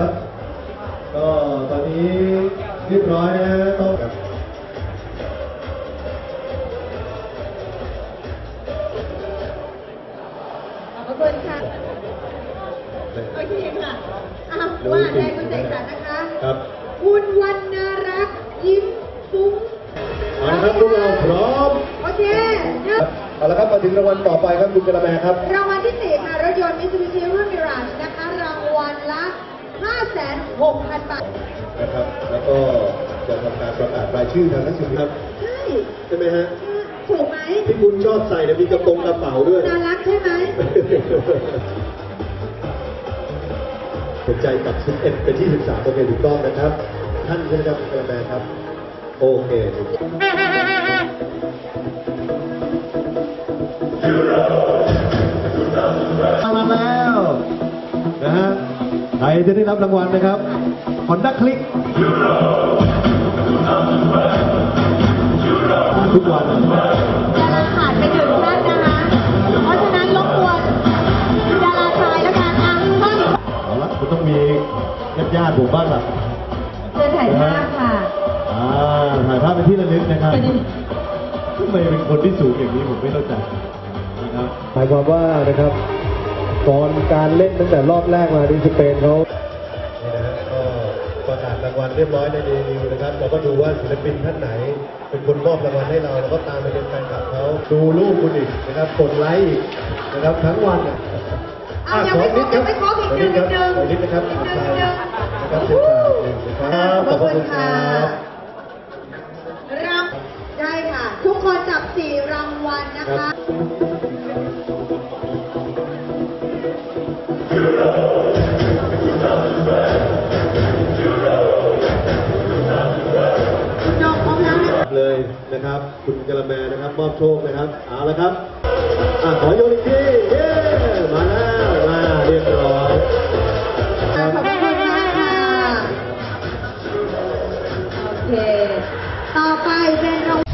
ก็ตอนนี้เรียบร้อยนะต้องขอบคุณค่ะ โอเคค่ะอ้าวว่าได้คุณใจค่ะนะคะ ครับ คุณวันนรักยิ้มฟุ้งเอาลครับพวกเราพร้อม โอเคเอาละครับมาถึงรางวัลต่อไปครับคุณกระแมครับ รางวัล 56,000 บาท นะครับ แล้วก็จะทำการประกาศรายชื่อทางหนังสือครับ ใช่ใช่ไหมฮะ ถูกไหมที่คุณชอบใส่เนี่ยมีกระโปรงกระเป๋าด้วยน่ารักใช่ไหมสนใจกับ11เป็นที่ 13โอเคถูกต้องนะครับ ท่านใช่ไหมครับคุณกระแมครับ โอเค ใครจะได้รับรางวัลนะครับ Honda Click ทุกวันดาราขาดไปหนึ่งท่านนะคะ เพราะฉะนั้นรบกวนดาราชายแล้วกันอะเพิ่มอีกเอาละคุณต้องมีญาติๆผมบ้างล่ะเชิญถ่ายภาพค่ะ อ่าถ่ายภาพเป็นที่ระลึกนะครับทำไมเป็นคนที่สูงอย่างนี้ผมไม่เข้าใจนะครับ หมายความว่านะครับ ตอนการเล่นตั้งแต่รอบแรกมาที่สเปนเขานี่นะฮะก็ประกาศรางวัลเรียบร้อยในเดนิวนะครับ เราก็ดูว่าศิลปินท่านไหน เป็นคนมอบรางวัลให้เราเราก็ตามไปเป็นแฟนคลับเขาดูรูปคุณอีกนะครับกดไลค์อีกนะครับทั้งวันอะอะยังไม่ครบยังไม่ครบอีกหนึ่งขอหนึ่งนิดนะครับอีกหนึ่งขหนึ่งนะครับเชิญครับหนึ่งนะครับขอบคุณคค่ะรับรับได้ค่ะ ทุกคนจับสี่รางวัลนะคะ เลยนะครับ คุณกะละแมนะครับมอบโชคนะครับเอาละครับอะขอโยนอีกทีเย้มาแล้วมาเรียบร้อยขอบคุณมากค่ะโอเค ต่อไปเป็นราง